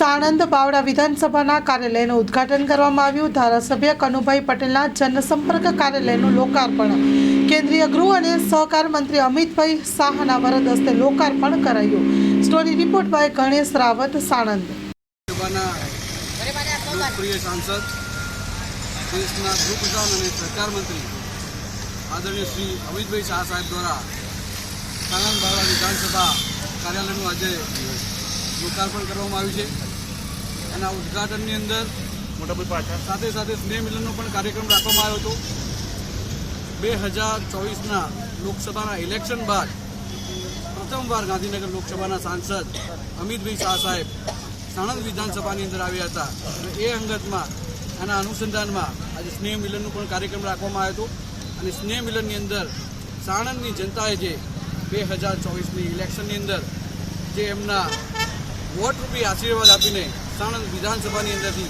સાણંદ બાવડા વિધાનસભાના કાર્યાલયનું ઉદ્ઘાટન કરવામાં આવ્યું. ધારાસભ્ય કનુભાઈ પટેલના જનસંપર્ક કાર્યાલયનું લોકાર્પણ. કેન્દ્રીય ગૃહ અને સહકાર મંત્રી અમિતભાઈ શાહના વરદ હસ્તે લોકાર્પણ કરાયું. Story report by Ganesh Rawat, Sanand. કાર્યાલયનું આજે લોકાર્પણ કરવામાં આવ્યું છે. અને આ ઉદ્ઘાટનની અંદર સાથે સાથે સ્નેહ મિલનનો પણ કાર્યક્રમ રાખવામાં આવ્યો હતો. બે હજાર ચોવીસના લોકસભાના ઇલેક્શન બાદ પ્રથમવાર ગાંધીનગર લોકસભાના સાંસદ અમિતભાઈ શાહ સાહેબ સાણંદ વિધાનસભાની અંદર આવ્યા હતા. અને એ અંગતમાં આના અનુસંધાનમાં આજે સ્નેહ મિલનનો પણ કાર્યક્રમ રાખવામાં આવ્યો હતો. અને સ્નેહ મિલનની અંદર સાણંદની જનતાએ જે બે હજાર ચોવીસની ઇલેક્શનની અંદર જે એમના વોટ રૂપી આશીર્વાદ આપીને સાણંદ વિધાનસભાની અંદરથી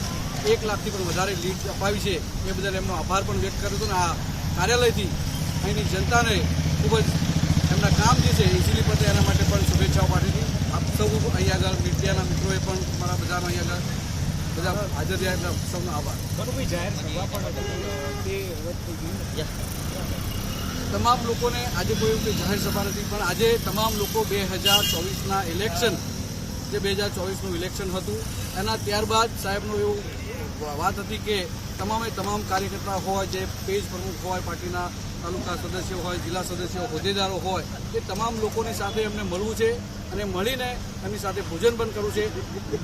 એક લાખથી પણ વધારે લીડ અપાવી છે. એ બદલ એમનો આભાર પણ વ્યક્ત કર્યો હતો અને આ કાર્યાલયથી અહીંની જનતાને ખૂબ જ એમના કામ જે છે ઇઝીલી પતે એના માટે પણ શુભેચ્છાઓ પાઠવી હતી. આપ સૌ અહીંયા આગળ મીડિયાના મિત્રોએ પણ મારા બધાનો અહીંયા આગળ બધા હાજર રહ્યા એટલે સૌનો આભાર. તમામ લોકોને આજે કોઈ એવું કંઈ જાહેર સભા નથી પણ આજે તમામ લોકો બે હજાર ચોવીસના ઇલેક્શન જે બે હજાર ચોવીસનું ઇલેક્શન હતું. એના ત્યારબાદ સાહેબનું એવું વાત હતી કે તમામે તમામ કાર્યકર્તા હોય, જે પેજ પ્રમુખ હોય, પાર્ટીના તાલુકા સદસ્યો હોય, જિલ્લા સદસ્યો, હોદ્દેદારો હોય, એ તમામ લોકોની સાથે એમને મળવું છે. અને મળીને એમની સાથે ભોજન પણ કરવું છે.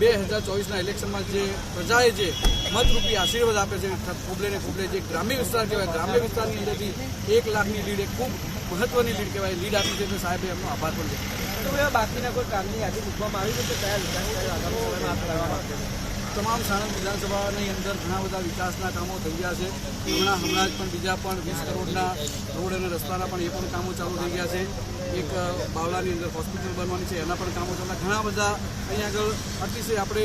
બે હજાર ચોવીસના ઇલેક્શનમાં જે પ્રજાએ જે મતરૂપી આશીર્વાદ આપે છે ખુબલે ને ખુબલે, જે ગ્રામ્ય વિસ્તાર કહેવાય, ગ્રામ્ય વિસ્તારની અંદરથી એક લાખની લીડ એ ખૂબ મહત્વની લીડ કહેવાય, લીડ આપી છે તો સાહેબે એમનો આભાર પણ છે બાકીના કોઈ કામની યાદી મૂકવામાં આવી છે તો કયા હાથ છે તમામ સાણંદ વિધાનસભાની અંદર ઘણા બધા વિકાસના કામો થઈ ગયા છે. હમણાં હમણાં જ પણ બીજા પણ વીસ કરોડના રોડ અને રસ્તાના પણ એ પણ કામો ચાલુ થઈ ગયા છે. એક બાવળાની અંદર હોસ્પિટલ બનવાની છે, એના પણ કામો ચાલતા ઘણા બધા અહીંયા આગળ અતિશય આપણે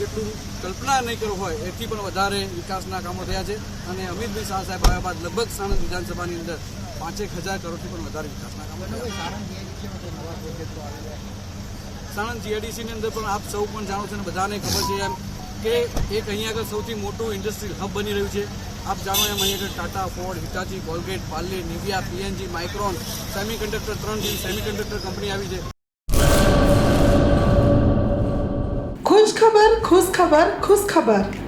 જેટલું કલ્પના નહીં કરવું હોય, એથી પણ વધારે વિકાસના કામો થયા છે. અને અમિતભાઈ શાહ સાહેબ આવ્યા બાદ લગભગ સાણંદ વિધાનસભાની અંદર પાંચેક હજાર કરોડથી પણ વધારે વિકાસના કામો સાણંદ જીઆઈડીસીની અંદર પણ આપ સૌ પણ જાણો છો અને બધાને ખબર છે એમ કે એક અહીંયા આગળ સૌથી મોટું ઇન્ડસ્ટ્રીયલ હબ બની રહ્યું છે. આપ જાણો એમ અહીંયા આગળ Tata, Ford, Hitachi, Colgate, Parle, Nivea, PNG, Micron semiconductor ત્રણ જેવી સેમી કંડક્ટર કંપની આવી છે. ખુશ ખબર ખુશ ખબર ખુશ ખબર